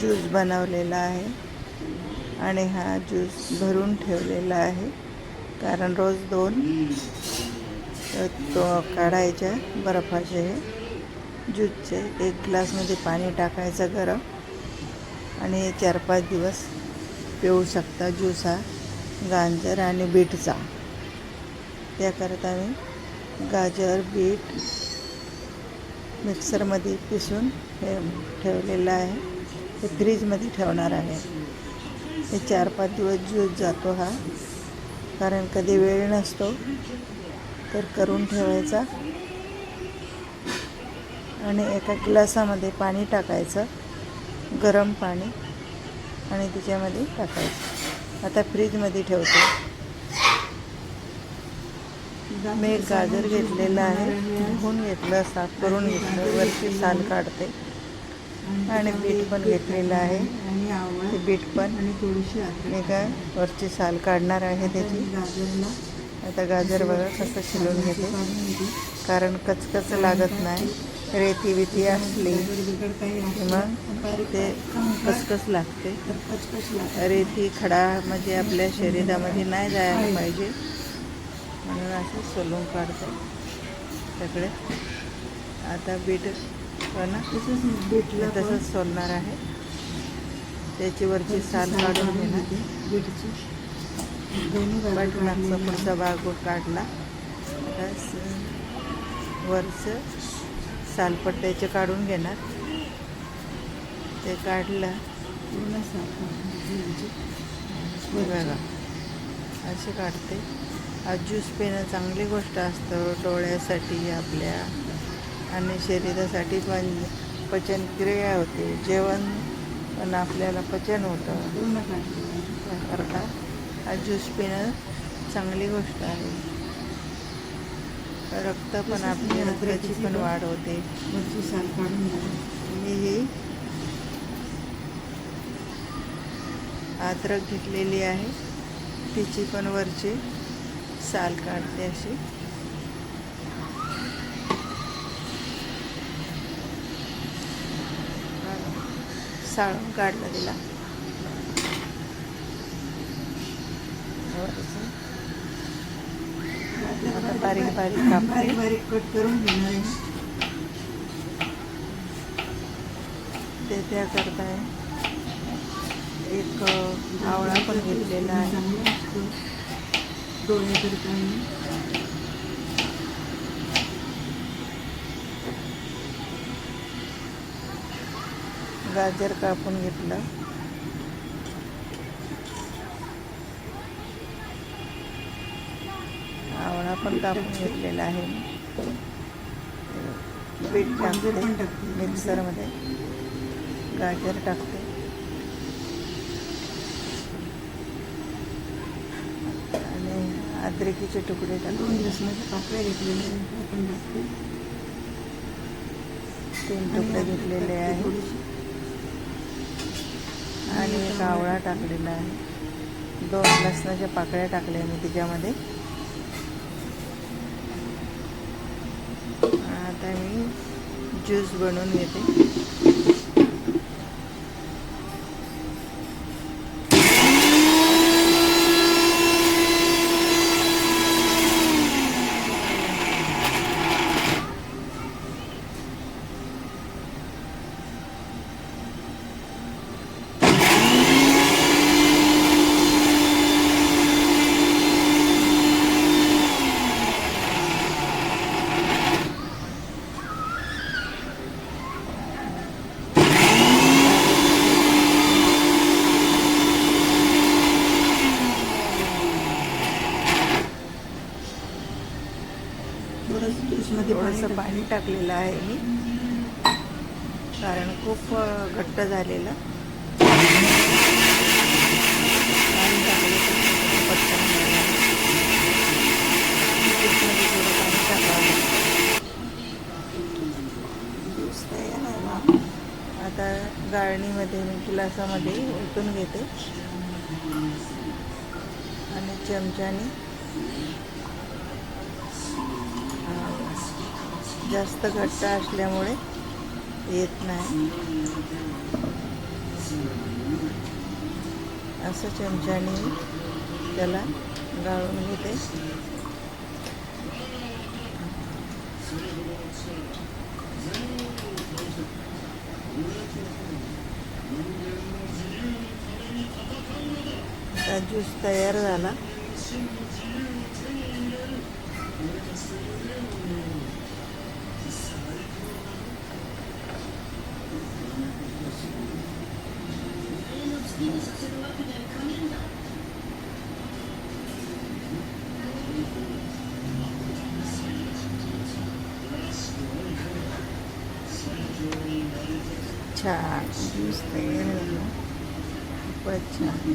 Juice बनवलेला आहे आणि हा ज्यूस भरून ठेवलेला आहे. कारण रोज दोन तो काढायच्या बर्फाचे हे ज्यूसचे. एक ग्लासमध्ये पाणी टाकायचं गरम आणि चार पाच दिवस पिऊ शकता ज्यूस हा गाजर आणि बीटचा. त्याकरता मी गाजर बीट मिक्सरमध्ये पिसून ठेवलेलं आहे. ते फ्रीजमध्ये ठेवणार आहे. हे चार पाच दिवस ज्यूस जातो हा. कारण कधी वेळ नसतो तर करून ठेवायचा. आणि एका ग्लासामध्ये पाणी टाकायचं. गरम पाणी. आणि त्याच्यामध्ये टाकायचं. आता फ्रीजमध्ये ठेवतो. मी एक गाजर घेतलेलं आहे. धुवून घेतलं साफ करून घेतलं. वरची साल काढते. आणि बीट पण घेतलेलं आहे. ते बीट पण थोडीशी मी काय वरची साल काढणार आहे त्याची. आता गाजर बघा कसं शिलून घेते. कारण कचकच लागत नाही. रेती बिती असली मग ते कचकच लागते. रेती खडा म्हणजे आपल्या शरीरामध्ये नाही जायला पाहिजे. म्हणून असं सोलून काढतो सगळे. आता बीट पण तसंच बीटला तसंच सोलणार आहे. त्याची वरची साल काढून घेणार. बीटची. काढलेल्या पुढचा भाग काढला? आता वरचं सालपट्ट्याचे काढून घेणार. ते काढलं. हे बघा. असे काढते. ज्यूस पिणं चांगली गोष्ट असतं डोळ्यासाठी आपल्या आणि शरीरासाठी पण पचनक्रिया होते. जेवण पण आपल्याला पचन होतं. त्याकरता हा ज्यूस पिणं चांगली गोष्ट आहे. रक्त पण आपली रक्ताची पण वाढ होते. मी ही अद्रक घेतलेली आहे. तिची पण वरची. साल काढते अशी. साळून काढलं तिला. बारीक बारीक बारीक बारीक कट करून घेणार ते त्या करताय. एक आवळा पण घेतलेला आहे. डोळ्याकरता आणि गाजर कापून घेतलं. आवळा पण कापून घेतलेला आहे. पण टाकते. मिक्सरमध्ये. गाजर टाकते आणि अद्रकीचे तुकडे दोन लसणाच्या पाकळ्या घेतलेल्या आहेत. आपण टाकते तीन तुकडे घेतलेले आहे आणि एक आवळा टाकलेला आहे. दोन लसणाच्या पाकळ्या टाकल्या मी त्याच्यामध्ये आता मी ज्यूस बनवून घेते. थोडंसं पाणी थोडंसं पाणी टाकलेलं आहे मी. कारण खूप घट्ट झालेलं. पाणी टाकलं पटकन थोडं पाणी टाकावं ज्यूस तयार आहे. आता गाळणीमध्ये मी गिलासामध्ये ओतून घेते. आणि चमच्याने जास्त घट्ट असल्यामुळे येत नाही. असं चमच्याने त्याला गाळून घेते. ज्यूस तयार झाला. छान ज्यूस तयार झाला खूपच छान